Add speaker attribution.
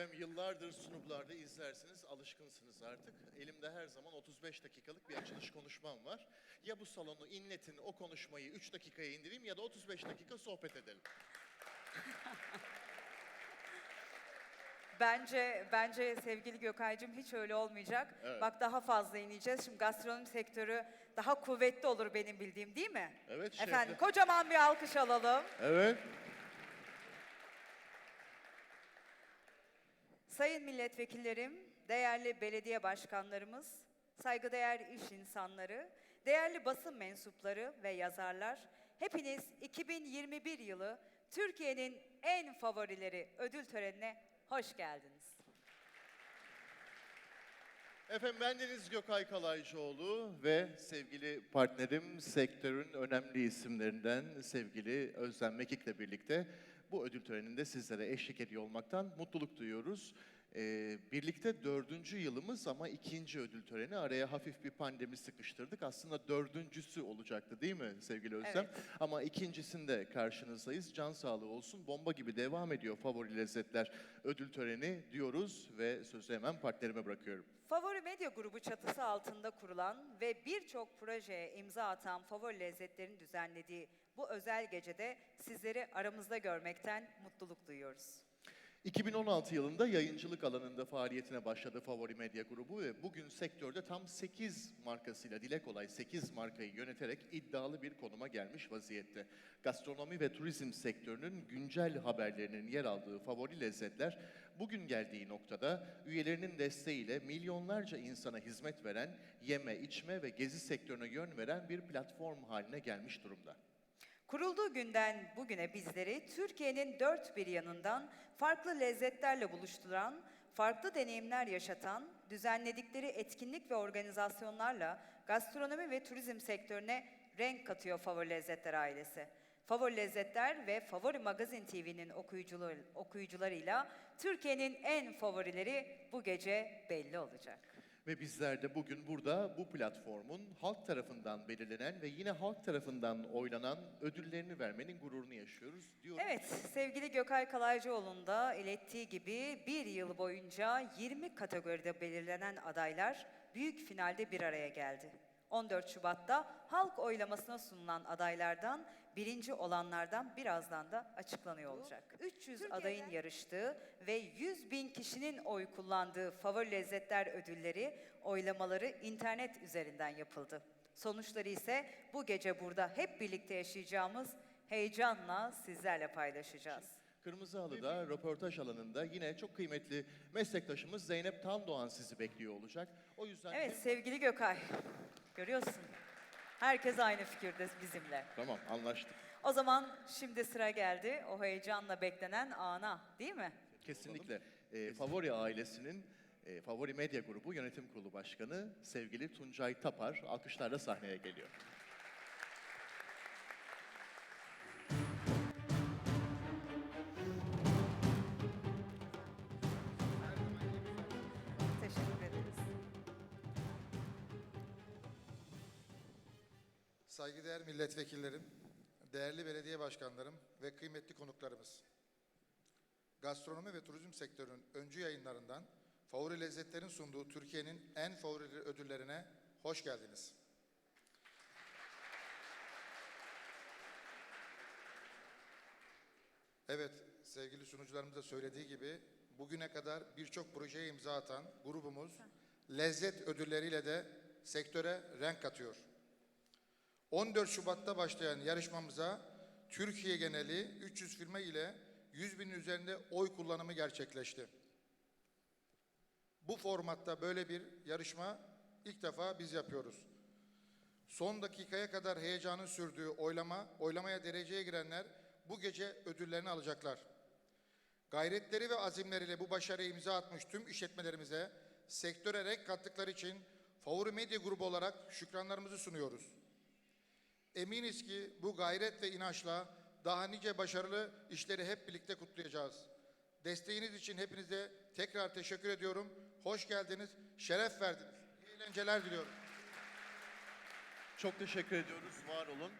Speaker 1: Efendim yıllardır sunumlarda izlersiniz, alışkınsınız artık. Elimde her zaman 35 dakikalık bir açılış konuşmam var. Ya bu salonu inletin, o konuşmayı 3 dakikaya indireyim ya da 35 dakika sohbet edelim.
Speaker 2: Bence bence sevgili Gökay'cığım hiç öyle olmayacak.
Speaker 1: Evet.
Speaker 2: Bak daha fazla ineceğiz. Şimdi gastronomi sektörü daha kuvvetli olur benim bildiğim değil mi?
Speaker 1: Evet, şefle-
Speaker 2: Efendim kocaman bir alkış alalım.
Speaker 1: Evet.
Speaker 2: Sayın milletvekillerim, değerli belediye başkanlarımız, saygıdeğer iş insanları, değerli basın mensupları ve yazarlar, hepiniz 2021 yılı Türkiye'nin en favorileri ödül törenine hoş geldiniz.
Speaker 1: Efendim ben Deniz Gökay Kalaycıoğlu ve sevgili partnerim sektörün önemli isimlerinden sevgili Özlem Mekik'le birlikte bu ödül töreninde sizlere eşlik ediyor olmaktan mutluluk duyuyoruz. Ee, birlikte dördüncü yılımız ama ikinci ödül töreni araya hafif bir pandemi sıkıştırdık. Aslında dördüncüsü olacaktı değil mi sevgili Özlem?
Speaker 2: Evet.
Speaker 1: Ama ikincisinde karşınızdayız. Can sağlığı olsun. Bomba gibi devam ediyor favori lezzetler ödül töreni diyoruz ve sözü hemen partnerime bırakıyorum.
Speaker 2: Favori Medya Grubu çatısı altında kurulan ve birçok projeye imza atan Favori Lezzetler'in düzenlediği bu özel gecede sizleri aramızda görmekten mutluluk duyuyoruz.
Speaker 1: 2016 yılında yayıncılık alanında faaliyetine başladı Favori Medya Grubu ve bugün sektörde tam 8 markasıyla dile kolay 8 markayı yöneterek iddialı bir konuma gelmiş vaziyette. Gastronomi ve turizm sektörünün güncel haberlerinin yer aldığı Favori Lezzetler bugün geldiği noktada üyelerinin desteğiyle milyonlarca insana hizmet veren, yeme, içme ve gezi sektörüne yön veren bir platform haline gelmiş durumda.
Speaker 2: Kurulduğu günden bugüne bizleri Türkiye'nin dört bir yanından farklı lezzetlerle buluşturan, farklı deneyimler yaşatan, düzenledikleri etkinlik ve organizasyonlarla gastronomi ve turizm sektörüne renk katıyor Favori Lezzetler ailesi. Favori Lezzetler ve Favori Magazin TV'nin okuyucuları, okuyucularıyla Türkiye'nin en favorileri bu gece belli olacak.
Speaker 1: Ve bizler de bugün burada bu platformun halk tarafından belirlenen ve yine halk tarafından oylanan ödüllerini vermenin gururunu yaşıyoruz diyorum.
Speaker 2: Evet, sevgili Gökay Kalaycıoğlu'nun da ilettiği gibi bir yıl boyunca 20 kategoride belirlenen adaylar büyük finalde bir araya geldi. 14 Şubat'ta halk oylamasına sunulan adaylardan birinci olanlardan birazdan da açıklanıyor olacak. 300 adayın yarıştığı ve 100 bin kişinin oy kullandığı favori lezzetler ödülleri oylamaları internet üzerinden yapıldı. Sonuçları ise bu gece burada hep birlikte yaşayacağımız heyecanla sizlerle paylaşacağız.
Speaker 1: Kırmızı Halı'da röportaj alanında yine çok kıymetli meslektaşımız Zeynep Tandoğan sizi bekliyor olacak. O yüzden
Speaker 2: Evet sevgili Gökay, görüyorsun. Herkes aynı fikirde bizimle.
Speaker 1: Tamam anlaştık.
Speaker 2: O zaman şimdi sıra geldi o heyecanla beklenen ana değil mi?
Speaker 1: Kesinlikle. Ee, Favori ailesinin e, Favori Medya Grubu Yönetim Kurulu Başkanı sevgili Tuncay Tapar alkışlarla sahneye geliyor.
Speaker 3: Saygıdeğer milletvekillerim, değerli belediye başkanlarım ve kıymetli konuklarımız. Gastronomi ve turizm sektörünün öncü yayınlarından favori lezzetlerin sunduğu Türkiye'nin en favori ödüllerine hoş geldiniz. Evet, sevgili sunucularımız da söylediği gibi bugüne kadar birçok projeye imza atan grubumuz lezzet ödülleriyle de sektöre renk katıyor. 14 Şubat'ta başlayan yarışmamıza Türkiye geneli 300 firma ile 100 binin üzerinde oy kullanımı gerçekleşti. Bu formatta böyle bir yarışma ilk defa biz yapıyoruz. Son dakikaya kadar heyecanın sürdüğü oylama, oylamaya dereceye girenler bu gece ödüllerini alacaklar. Gayretleri ve azimleriyle bu başarıya imza atmış tüm işletmelerimize sektöre renk kattıkları için Favori Medya Grubu olarak şükranlarımızı sunuyoruz. Eminiz ki bu gayret ve inançla daha nice başarılı işleri hep birlikte kutlayacağız. Desteğiniz için hepinize tekrar teşekkür ediyorum. Hoş geldiniz, şeref verdiniz. İyi eğlenceler diliyorum.
Speaker 1: Çok teşekkür ediyoruz. Var olun.